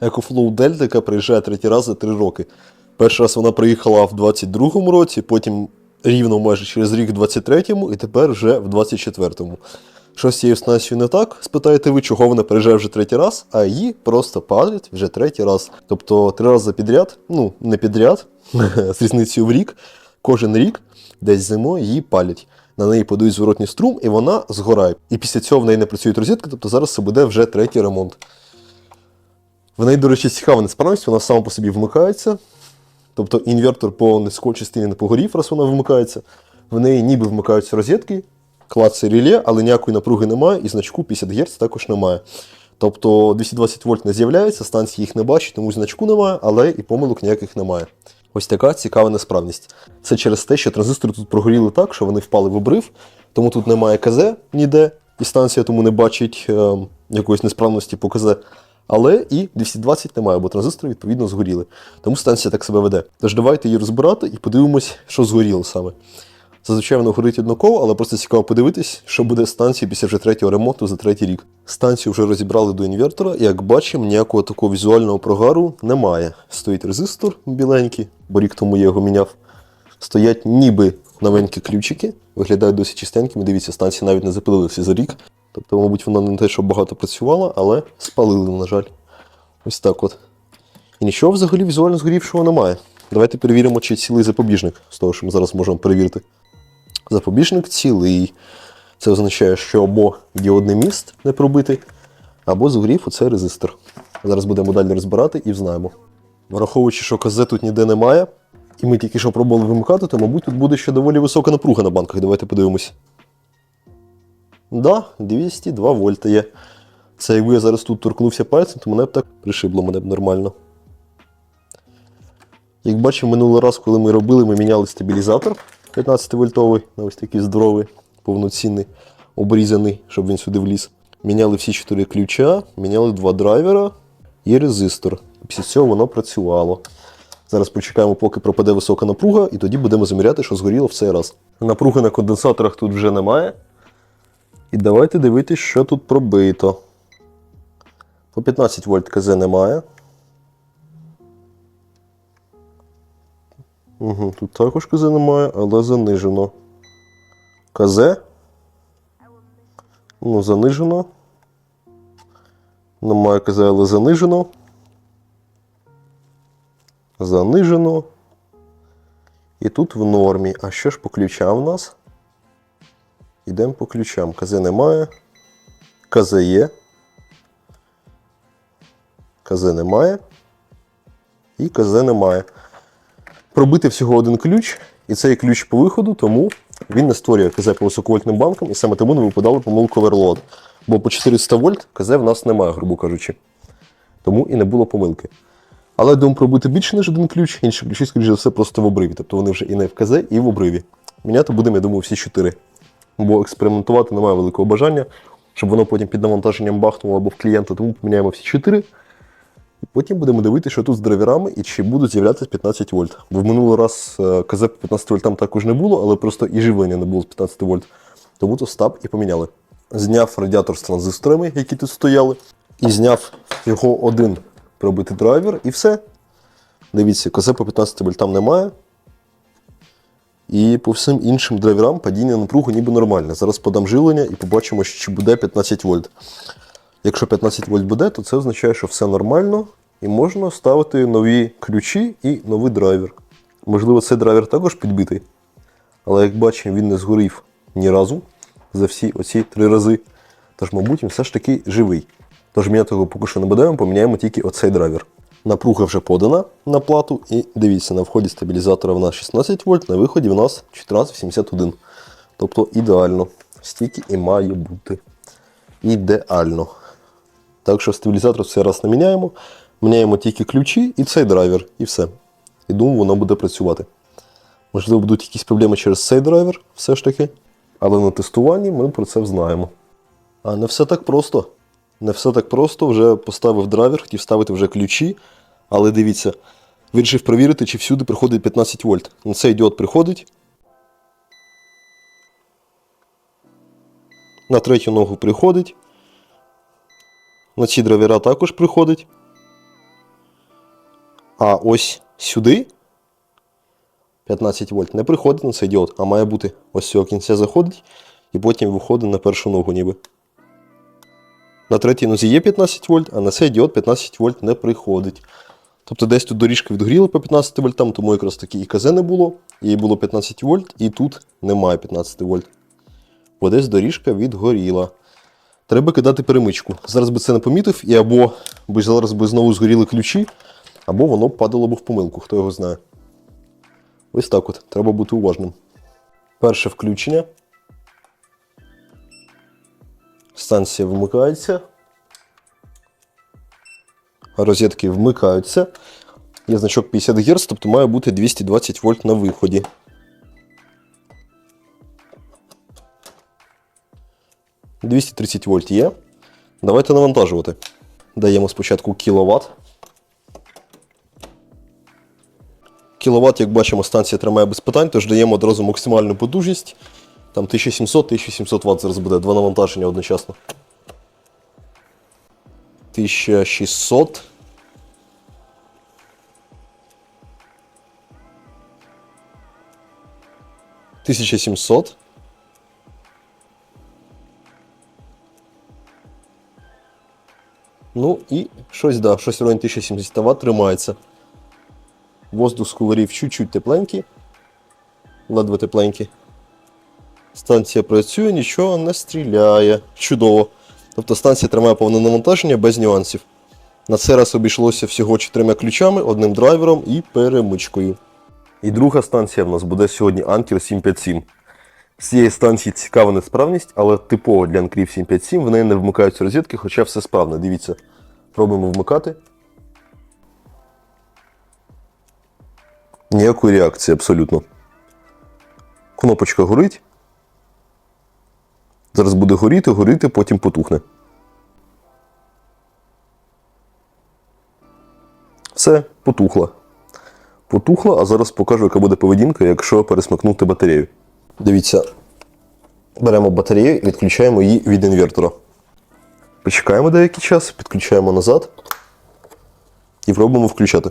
EcoFlow Delta, яка приїжджає третій раз за три роки. Перший раз вона приїхала в 22-му році, потім рівно майже через рік в 23-му і тепер вже в 24-му. Що з цією станцією не так? Спитаєте ви, чого вона приїжджає вже третій раз, а її просто палять вже третій раз. Тобто три рази підряд, ну не підряд, з різницею в рік, кожен рік десь зимою її палять. На неї подають зворотній струм, і вона згорає. І після цього в неї не працюють розетки, тобто зараз це буде вже третій ремонт. В неї, до речі, цікава несправність, вона сама по собі вмикається. Тобто інвертор по низькій частині не погорів, раз вона вмикається. В неї ніби вмикаються розетки, клацає реле, але ніякої напруги немає, і значку 50 Гц також немає. Тобто 220 вольт не з'являється, станції їх не бачить, тому значку немає, але і помилок ніяких немає. Ось така цікава несправність. Це через те, що транзистори тут прогоріли так, що вони впали в обрив, тому тут немає КЗ ніде, і станція тому не бачить е, якоїсь несправності по КЗ. Але і 220 немає, бо транзистори відповідно згоріли. Тому станція так себе веде. Тож давайте її розбирати і подивимось, що згоріло саме. Зазвичай воно горить однаково, але просто цікаво подивитись, що буде з після вже третього ремонту за третій рік. Станцію вже розібрали до інвертора, і як бачимо, ніякого такого візуального прогару немає. Стоїть резистор біленький, бо рік тому я його міняв. Стоять ніби новенькі ключики, виглядають досить чистенькими. Дивіться, станції навіть не запилилися за рік. Тобто, мабуть, вона не те, що багато працювала, але спалили, на жаль. Ось так от. І нічого взагалі візуально згорівшого немає. Давайте перевіримо, чи цілий запобіжник, з того, що ми зараз можемо перевірити. Запобіжник цілий. Це означає, що або діодний міст не пробитий, або згорів оцей резистор. Зараз будемо далі розбирати і взнаємо. Враховуючи, що КЗ тут ніде немає, і ми тільки що пробували вимикати, то, мабуть, тут буде ще доволі висока напруга на банках. Давайте подивимось. Да, 202 вольта є. Це якби я зараз тут торкнувся пальцем, то мене б так пришибло, мене б нормально. Як бачимо, минулий раз, коли ми робили, ми міняли стабілізатор 15-вольтовий, на ось такий здоровий, повноцінний, обрізаний, щоб він сюди вліз. Міняли всі чотири ключа, міняли два драйвера і резистор. Після цього воно працювало. Зараз почекаємо, поки пропаде висока напруга, і тоді будемо заміряти, що згоріло в цей раз. Напруги на конденсаторах тут вже немає. І давайте дивитися, що тут пробито. По 15 вольт КЗ немає. Угу, тут також КЗ немає, але занижено. КЗ. Ну, занижено. Немає КЗ, але занижено. Занижено. І тут в нормі. А що ж по ключам у нас? Йдемо по ключам. КЗ немає. КЗ є. КЗ немає. І КЗ немає. Пробити всього один ключ, і цей ключ по виходу, тому він не створює КЗ по високовольтним банкам, і саме тому не випадало помилку оверлоад. Бо по 400 вольт КЗ в нас немає, грубо кажучи. Тому і не було помилки. Але думаю пробити більше, ніж один ключ, інші ключі, скоріш за все, просто в обриві. Тобто вони вже і не в КЗ, і в обриві. Міняти будемо, я думаю, всі чотири. Бо експериментувати немає великого бажання, щоб воно потім під навантаженням бахнуло або в клієнта, тому поміняємо всі чотири. І потім будемо дивитися, що тут з драйверами і чи будуть з'являтися 15 вольт. Бо в минулий раз КЗ по 15 вольтам також не було, але просто і живлення не було з 15 вольт. Тому то став і поміняли. Зняв радіатор з транзисторами, які тут стояли, і зняв його один пробитий драйвер, і все. Дивіться, КЗ по 15 вольтам немає. І по всім іншим драйверам падіння напругу ніби нормальне. Зараз подам живлення і побачимо, чи буде 15 вольт. Якщо 15 вольт буде, то це означає, що все нормально і можна ставити нові ключі і новий драйвер. Можливо, цей драйвер також підбитий. Але як бачимо, він не згорів ні разу за всі оці три рази. Тож, мабуть, він все ж таки живий. Тож міняти його поки що не будемо, поміняємо тільки оцей драйвер. Напруга вже подана на плату, і дивіться, на вході стабілізатора в нас 16 вольт, на виході в нас 1481. Тобто ідеально. Стільки і має бути. Ідеально. Так що стабілізатор все раз не міняємо. Міняємо тільки ключі і цей драйвер, і все. І думаю, воно буде працювати. Можливо, будуть якісь проблеми через цей драйвер, все ж таки. Але на тестуванні ми про це взнаємо. А не все так просто. Не все так просто. Вже поставив драйвер, хотів ставити вже ключі. Але дивіться, вирішив перевірити, чи всюди приходить 15 вольт. На цей діод приходить. На третю ногу приходить. На ці драйвера також приходить. А ось сюди 15 вольт не приходить на цей діод, а має бути ось цього кінця заходить і потім виходить на першу ногу ніби. На третій нозі є 15 вольт, а на цей діод 15 вольт не приходить. Тобто десь тут доріжка відгоріла по 15 вольтам, тому якраз таки і КЗ не було, і було 15 вольт, і тут немає 15 вольт. Бо десь доріжка відгоріла. Треба кидати перемичку. Зараз би це не помітив, і або би зараз би знову згоріли ключі, або воно падало б в помилку, хто його знає. Ось так от, треба бути уважним. Перше включення. Станція вмикається. Розетки вмикаються. Є значок 50 Гц, тобто має бути 220 вольт на виході. «230 вольт є. Давайте навантажувати. Даємо спочатку кіловат. Кіловат, як бачимо, станція тримає без питань, тож даємо одразу максимальну потужність. Там 1700-1700 Вт зараз буде, два навантаження одночасно. 1600. Тисяча сімсот. Ну і щось, да, щось в районі 1070 Вт тримається. Воздух з кулерів чуть-чуть тепленький. Ледве тепленький. Станція працює, нічого не стріляє. Чудово. Тобто станція тримає повне навантаження без нюансів. На цей раз обійшлося всього чотирма ключами, одним драйвером і перемичкою. І друга станція в нас буде сьогодні Anker 757. З цієї станції цікава несправність, але типово для Anker 757 в неї не вмикаються розетки, хоча все справно. Дивіться, пробуємо вмикати. Ніякої реакції абсолютно. Кнопочка горить. Зараз буде горіти, горіти, потім потухне. Все, потухла. Потухла, а зараз покажу, яка буде поведінка, якщо пересмикнути батарею. Дивіться, беремо батарею і відключаємо її від інвертора. Почекаємо деякий час, підключаємо назад і пробуємо включати.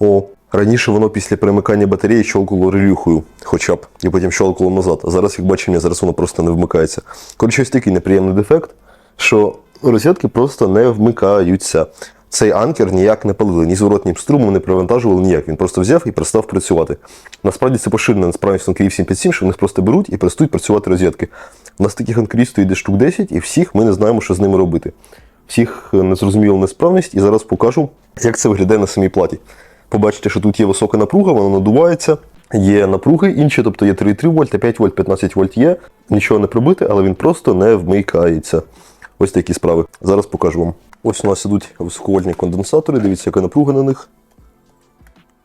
О, раніше воно після перемикання батареї щолкало релюхою, хоча б, і потім щолкало назад. А зараз, як бачимо, зараз воно просто не вмикається. Коротше, ось такий неприємний дефект, що розетки просто не вмикаються. Цей анкер ніяк не палили, ні зворотнім струмом не привантажували ніяк. Він просто взяв і перестав працювати. Насправді це поширена несправність анкерів 757, що в них просто беруть і перестають працювати розетки. У нас таких анкерів стоїть штук 10, і всіх ми не знаємо, що з ними робити. Всіх е, незрозуміла несправність, і зараз покажу, як це виглядає на самій платі. Побачите, що тут є висока напруга, вона надувається. Є напруги інші, тобто є 3,3 вольта, 5 вольт, 15 вольт є. Нічого не пробити, але він просто не вмикається. Ось такі справи. Зараз покажу вам. Ось у нас ідуть високовольтні конденсатори, дивіться, яка напруга на них.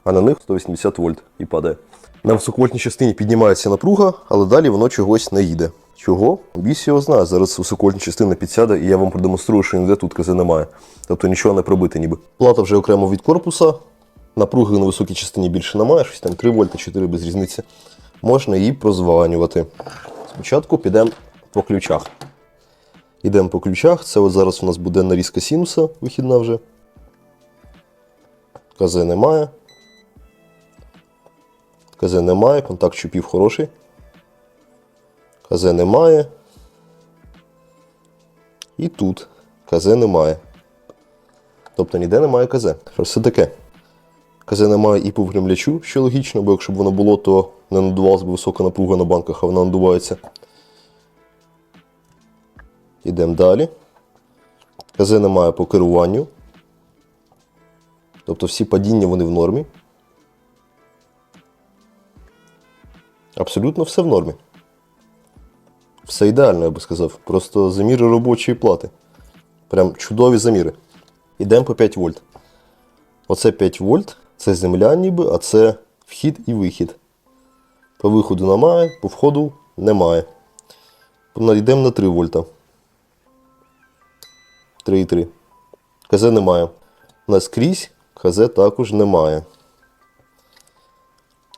А на них 180 вольт і падає. На високовольтній частині піднімається напруга, але далі воно чогось не їде. Чого? Біс його знає. Зараз високовольтна частина підсяде, і я вам продемонструю, що ніде тут кази немає. Тобто нічого не пробити ніби. Плата вже окремо від корпуса. Напруги на високій частині більше немає, щось там 3 вольта, 4 без різниці. Можна її прозванювати. Спочатку підемо по ключах. Йдемо по ключах. Це от зараз у нас буде нарізка синуса вихідна вже. КЗ немає. КЗ немає, контакт чупів хороший. КЗ немає. І тут КЗ немає. Тобто ніде немає КЗ. Що все таке? КЗ немає і по вгремлячу, що логічно, бо якщо б воно було, то не надувалася б висока напруга на банках, а вона надувається. Йдемо далі. КЗ немає по керуванню. Тобто всі падіння вони в нормі. Абсолютно все в нормі. Все ідеально, я би сказав. Просто заміри робочої плати. Прям чудові заміри. Йдемо по 5 вольт. Оце 5 вольт, це земля ніби, а це вхід і вихід. По виходу немає, по входу немає. Йдемо на 3 вольта. 3,3. КЗ немає. Наскрізь КЗ також немає.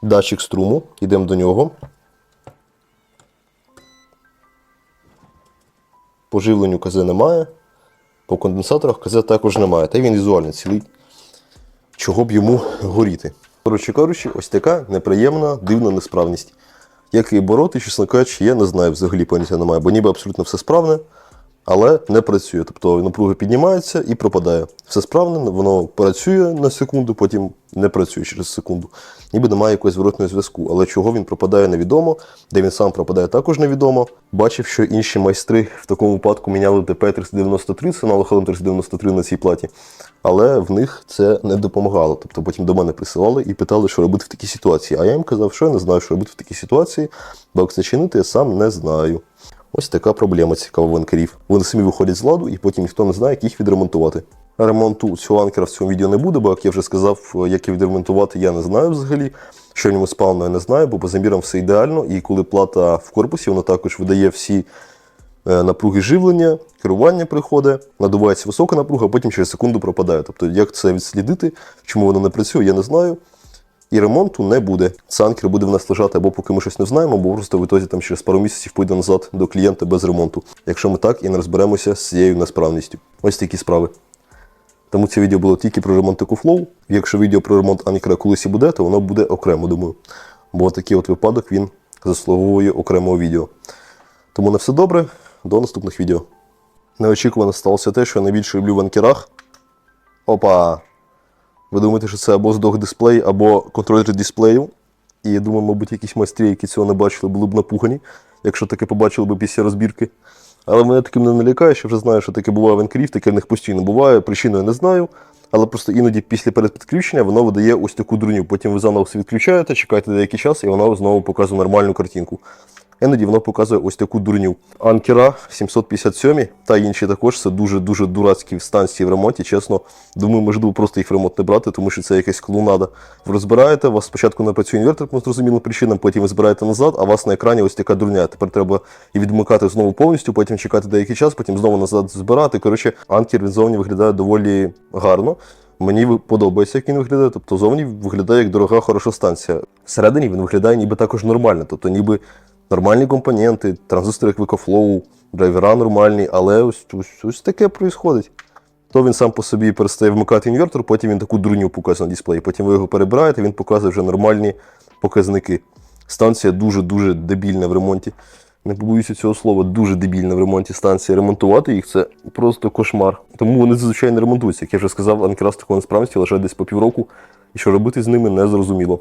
Датчик струму, йдемо до нього. Поживленню КЗ немає. По конденсаторах КЗ також немає, та й він візуально цілий. Чого б йому горіти? Коротше кажучи, ось така неприємна, дивна несправність. Як її бороти, чесно кажучи, я не знаю, взагалі поняття немає, бо ніби абсолютно все справне, але не працює. Тобто напруга піднімається і пропадає. Все справне, воно працює на секунду, потім не працює через секунду. Ніби немає якогось зворотного зв'язку. Але чого він пропадає, невідомо, де він сам пропадає, також невідомо. Бачив, що інші майстри в такому випадку міняли ТП-393, це аналог 393 на цій платі. Але в них це не допомагало. Тобто потім до мене присилали і питали, що робити в такій ситуації. А я їм казав, що я не знаю, що робити в такій ситуації, бо як це чинити, я сам не знаю. Ось така проблема цікава в анкерів. Вони самі виходять з ладу, і потім ніхто не знає, як їх відремонтувати. Ремонту цього анкера в цьому відео не буде, бо як я вже сказав, як його відремонтувати, я не знаю взагалі. Що в ньому спавно, я не знаю, бо по замірам все ідеально. І коли плата в корпусі, вона також видає всі е, напруги живлення, керування приходить, надувається висока напруга, а потім через секунду пропадає. Тобто, як це відслідити, чому воно не працює, я не знаю. І ремонту не буде. Це анкер буде в нас лежати або поки ми щось не знаємо, або просто в ітозі там через пару місяців поїде назад до клієнта без ремонту. Якщо ми так і не розберемося з цією несправністю. Ось такі справи. Тому це відео було тільки про ремонт EcoFlow. Якщо відео про ремонт анкера колись і буде, то воно буде окремо, думаю. Бо такий от випадок він заслуговує окремого відео. Тому на все добре, до наступних відео. Неочікувано сталося те, що я найбільше люблю в анкерах. Опа! Ви думаєте, що це або здох дисплей, або контролер дисплею. І я думаю, мабуть, якісь майстри, які цього не бачили, були б напугані, якщо таке побачили б після розбірки. Але мене таким не налякає, що вже знаю, що таке буває в енкрів, таке в них постійно буває. Причину я не знаю. Але просто іноді після передпідключення воно видає ось таку дурню. Потім ви заново все відключаєте, чекаєте деякий час, і воно знову показує нормальну картинку. Іноді воно показує ось таку дурню. Анкера 757 та інші також це дуже-дуже дурацькі станції в ремонті. Чесно, думаю, можливо, просто їх в ремонт не брати, тому що це якась клоунада. Ви розбираєте, у вас спочатку не працює інвертор по зрозумілим причинам, потім ви збираєте назад, а у вас на екрані ось така дурня. Тепер треба і відмикати знову повністю, потім чекати деякий час, потім знову назад збирати. Коротше, анкер він зовні виглядає доволі гарно. Мені подобається, як він виглядає. Тобто зовні виглядає як дорога, хороша станція. Всередині він виглядає ніби також нормально. Тобто, ніби нормальні компоненти, транзистори як Викофлоу, драйвера нормальні, але ось, ось, ось таке відбувається. То він сам по собі перестає вмикати інвертор, потім він таку дурню показує на дисплеї. Потім ви його перебираєте, він показує вже нормальні показники. Станція дуже-дуже дебільна в ремонті. Не побоюся цього слова, дуже дебільна в ремонті станція. Ремонтувати їх це просто кошмар. Тому вони зазвичай не ремонтуються. Як я вже сказав, анкера з такої несправності лежать десь по півроку, і що робити з ними не зрозуміло.